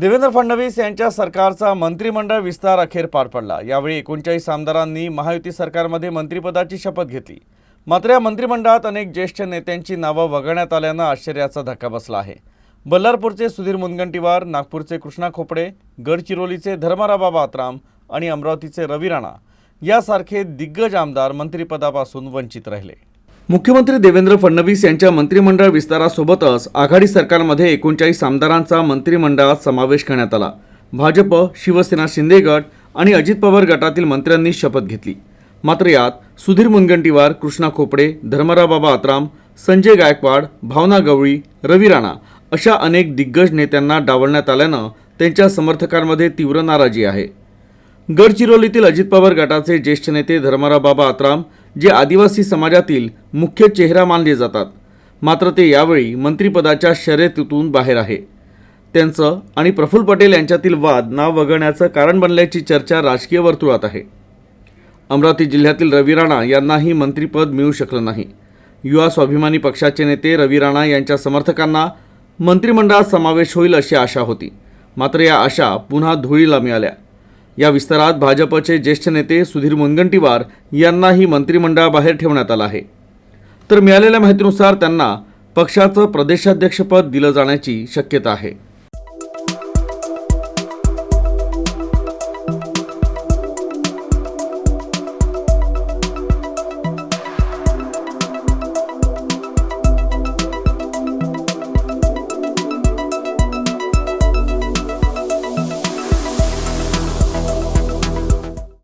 देवेंद्र फडणवीस यांच्या सरकारचा मंत्रिमंडळ विस्तार अखेर पार पडला. यावेळी एकोणचाळीस आमदारांनी महायुती सरकारमध्ये मंत्रिपदाची शपथ घेतली. मात्र या मंत्रिमंडळात अनेक ज्येष्ठ नेत्यांची नावं वगळण्यात आल्यानं आश्चर्याचा धक्का बसला आहे. बल्लारपूरचे सुधीर मुनगंटीवार नागपूरचे कृष्णा खोपडे गडचिरोलीचे धर्माराबा बात्राम आणि अमरावतीचे रवी राणा यासारखे दिग्गज आमदार मंत्रिपदापासून वंचित राहिले. मुख्यमंत्री देवेंद्र फडणवीस यांच्या मंत्रिमंडळ विस्तारासोबतच आघाडी सरकारमध्ये एकोणचाळीस आमदारांचा मंत्रिमंडळात समावेश करण्यात आला. भाजप शिवसेना शिंदे गट आणि अजित पवार गटातील मंत्र्यांनी शपथ घेतली. मात्र यात सुधीर मुनगंटीवार कृष्णा खोपडे धर्मराबाबा आत्राम संजय गायकवाड भावना गवळी रवी राणा अशा अनेक दिग्गज नेत्यांना डावलण्यात आल्यानं त्यांच्या समर्थकांमध्ये तीव्र नाराजी आहे. गडचिरोलीतील अजित पवार गटाचे ज्येष्ठ नेते धर्मरावबाबा आत्राम जे आदिवासी समाजातील मुख्य चेहरा मानले जातात. मात्र ते यावेळी मंत्रिपदाच्या शर्यतीतून बाहेर आहे. त्यांचं आणि प्रफुल्ल पटेल यांच्यातील वाद नाव वगळण्याचं कारण बनल्याची चर्चा राजकीय वर्तुळात आहे. अमरावती जिल्ह्यातील रवी राणा यांनाही मंत्रिपद मिळू शकलं नाही. युवा स्वाभिमानी पक्षाचे नेते रवी राणा यांच्या समर्थकांना मंत्रिमंडळात समावेश होईल अशी आशा होती. मात्र या आशा पुन्हा धुळीला मिळाल्या. या विस्तारात भाजपचे ज्येष्ठ नेते सुधीर मुनगंटीवार यांनाही मंत्रिमंडळाबाहेर ठेवण्यात आलं आहे. तर मिळालेल्या माहितीनुसार त्यांना पक्षाचं प्रदेशाध्यक्षपद दिलं जाण्याची शक्यता आहे.